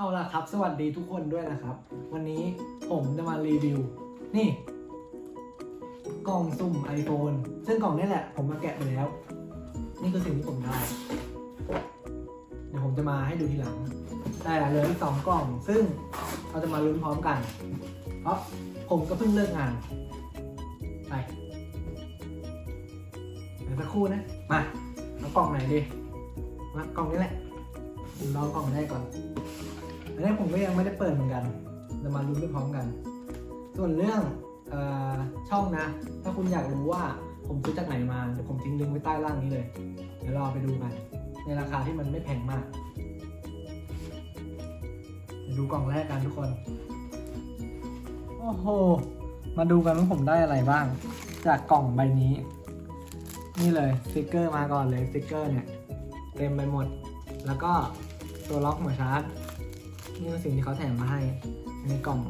เอาล่ะครับ สวัสดีทุกคนด้วยนะครับ วันนี้ผมจะมารีวิว นี่ กล่องสุ่ม iPhone ซึ่งกล่องนี้แหละ ผมมาแกะไปแล้ว นี่คือสิ่งที่ผมได้ เดี๋ยวผมจะมาให้ดูทีหลังแต่เหลืออีกสองกล่อง ซึ่งเราจะมาลุ้นพร้อมกัน เพราะผมก็เพิ่งเลิกงาน ไปเดี๋ยวสักครู่นะ มาเอากล่องไหนดี มากล่องนี้แหละรองกล่องแรกก่อน อันนี้ผมก็ยังไม่ได้เปิดเหมือนกันจะมาลุ้นไปพร้อมกัน ส่วนเรื่องออช่องนะ ถ้าคุณอยากรู้ว่าผมซื้อจากไหนมาเดี๋ยวผมทิ้งลิงก์ไว้ใต้ล่างนี้เลย เดี๋ยวรอไปดูกัน ในราคาที่มันไม่แพงมากเดี๋ยวดูกล่องแรกกันทุกคน โอ้โห มาดูกันว่าผมได้อะไรบ้าง จากกล่องใบนี้ นี่เลยสติกเกอร์มาก่อนเลยสติกเกอร์เนี่ย เต็มไปหมด แล้วก็ตัวล็อกหัวชาร์จ นี่คือสิ่งที่เขาแถมมาให้ในกล่อง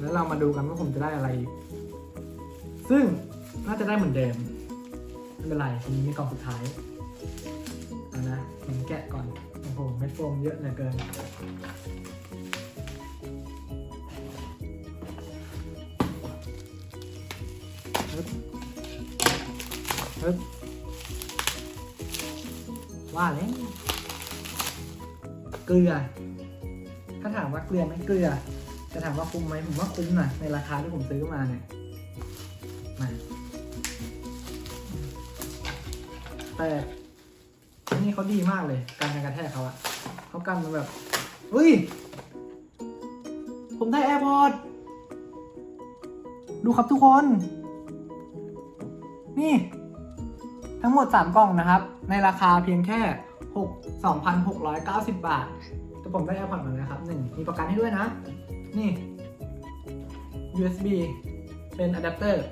แล้วเรามาดูกันว่าผมจะได้อะไร ซึ่งน่าจะได้เหมือนเดิม ไม่เป็นไรทีนี้มีกล่องสุดท้ายเอานะผมแกะก่อน โอ้โหเม็ดโฟมเยอะเหลือเกินฮึบฮึบว่าแล้ว เกลือ ถ้าถามว่าเกลือไหมเกลือ จะถามว่าคุ้มไหมผมว่าคุ้มนะในราคาที่ผมซื้อมาเนี่ยมาแต่นี่เขาดีมากเลย การกันกระแทกเขาอะเขากันมาแบบเฮ้ย ผมได้ AirPods ดูครับทุกคน นี่ ทั้งหมด 3 กล่องนะครับ ในราคาเพียงแค่ 6 2,690 บาทแต่ผมได้ AirPods มานะครับหนึ่งมีประกันให้ด้วยนะ นี่ USB เป็นอะแดปเตอร์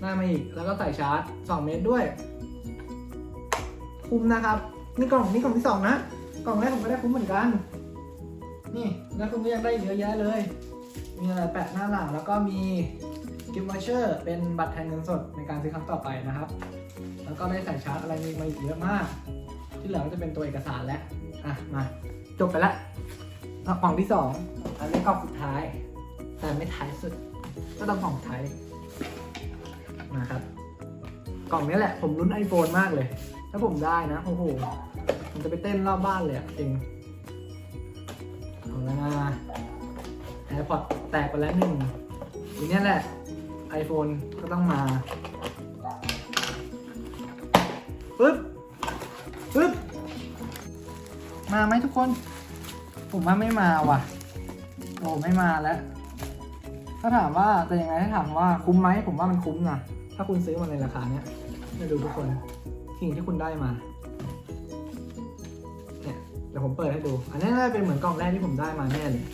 หน้ามาอีก แล้วก็ใส่ชาร์จ 2 เมตรด้วย คุ้มนะครับ นี่กล่องนี่กล่องที่ 2 นะ กล่องแรกผมก็ได้คุ้มเหมือนกัน นี่ แล้วคุณก็ยังได้เยอะแยะเลย มีอะไรแปะหน้าหลัง แล้วก็มีกิฟต์วอเชอร์เป็นบัตรแทนเงินสดในการซื้อครั้งต่อไปนะครับ แล้วก็ได้ใส่ชาร์จอะไรมีมาอีกเยอะมาก ที่เหลือก็จะเป็นตัวเอกสารแล้วอะมาจบไปแล้วกล่องที่สองอันนี้กล่องสุดท้าย แต่ไม่ท้ายสุด ก็ต้องกล่องท้ายมาครับ กล่องนี้แหละ ผมลุ้น iPhone มากเลย ถ้าผมได้นะโอ้โหผมจะไปเต้นรอบบ้านเลยจริงเอาล้วนะแอร์พอร์ตแตกไปแล้วหนึ่งทีนี้แหละ iPhone ก็ต้องมาปึ๊บ มาไหมทุกคน ผมว่าไม่มาว่ะโอ้ไม่มาแล้ว ถ้าถามว่าแต่ยังไงถ้าถามว่าคุ้มไหมผมว่ามันคุ้มนะถ้าคุณซื้อมาในราคาเนี้ยมาดูทุกคนสิ่งที่คุณได้มาเนี่ยเดี๋ยวผมเปิดให้ดู อันนี้น่าจะเป็นเหมือนกล่องแรกที่ผมได้มาแน่เลย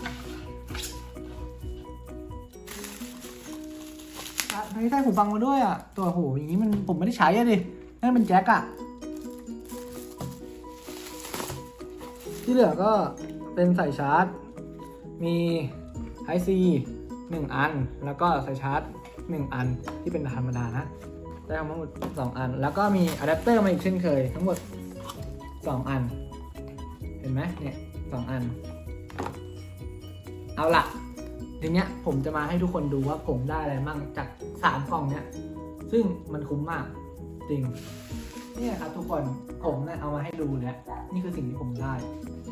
อะไม่ได้หูฟังมาด้วยอะ ตัวหูอย่างนี้มันผมไม่ได้ใช้อะดินั่นเป็นแจ็คอะ ที่เหลือก็เป็นสายชาร์จ มีไ c หนึ่งอัน แล้วก็สายชาร์จหนึ่งอันที่เป็นธรรมดานะ ได้ทั้งหมดสองอัน แล้วก็มีอะแดปเตอร์มาอีกเช่นเคย ทั้งหมดสองอัน เห็นไหมเนี่ยสองอัน เอาล่ะทีเนี้ยผมจะมาให้ทุกคนดูว่าผมได้อะไรมั่งจากสามกล่องเนี้ย ซึ่งมันคุ้มมากจริง เนี่ยครับทุกคนผมเนี่ยเอามาให้ดูแล้วนี่คือสิ่งที่ผมได้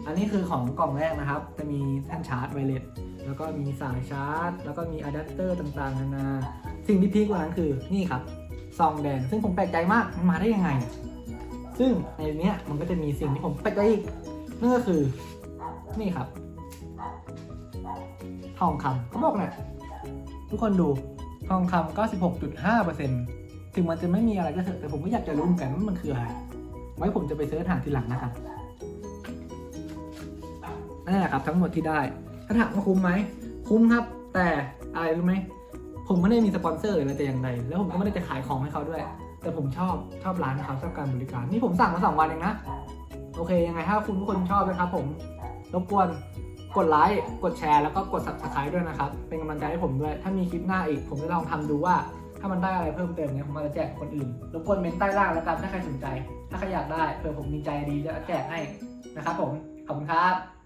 อันนี้คือของกล่องแรกนะครับ จะมีแท่นชาร์จไวเลสแล้วก็มีสายชาร์จ แล้วก็มีอะแดปเตอร์ต่างๆนานาสิ่งที่พีคกว่านั้นคือนี่ครับซองแดง ซึ่งผมแปลกใจมากมันมาได้ยังไง ซึ่งในเนี้ยมันก็จะมีสิ่งที่ผมแปลกใจอีกนั่นก็คือนี่ครับ ทองคำเขาบอกเนี่ยทุกคนดูทองคำ96.5% ถึงมันจะไม่มีอะไรก็เถอะแต่ผมก็อยากจะรู้เหมือนกันว่ามันคืออะไร ไว้ผมจะไปเสิร์ชหาทีหลังนะครับนั่นแหละครับทั้งหมดที่ได้ถ้าถามว่าคุ้มไหมคุ้มครับ แต่อะไรรู้ไหมผมไม่ได้มีสปอนเซอร์ออะไรแต่อย่างใดแล้วผมก็ไม่ได้จะขายของให้เขาด้วย แต่ผมชอบชอบร้านเขาชอบการบริการ นี่ผมสั่งมาสองวันเองนะโอเคยังไงถ้าคุณทุกคนชอบนะครับ ผมรบกวนกดไลค์กดแชร์แล้วก็กด subscribe ด้วยนะครับ เป็นกำลังใจให้ผมด้วย ถ้ามีคลิปหน้าอีก ผมจะลองทำดูว่า ถ้ามันได้อะไรเพิ่มเติมเนี่ยผมอาจจะแจกคนอื่นรบกวนเมนต์ใต้ล่างแล้วกันถ้าใครสนใจ ถ้าใครอยากได้เผื่อผมมีใจดีจะแจกให้นะครับผมขอบคุณครับ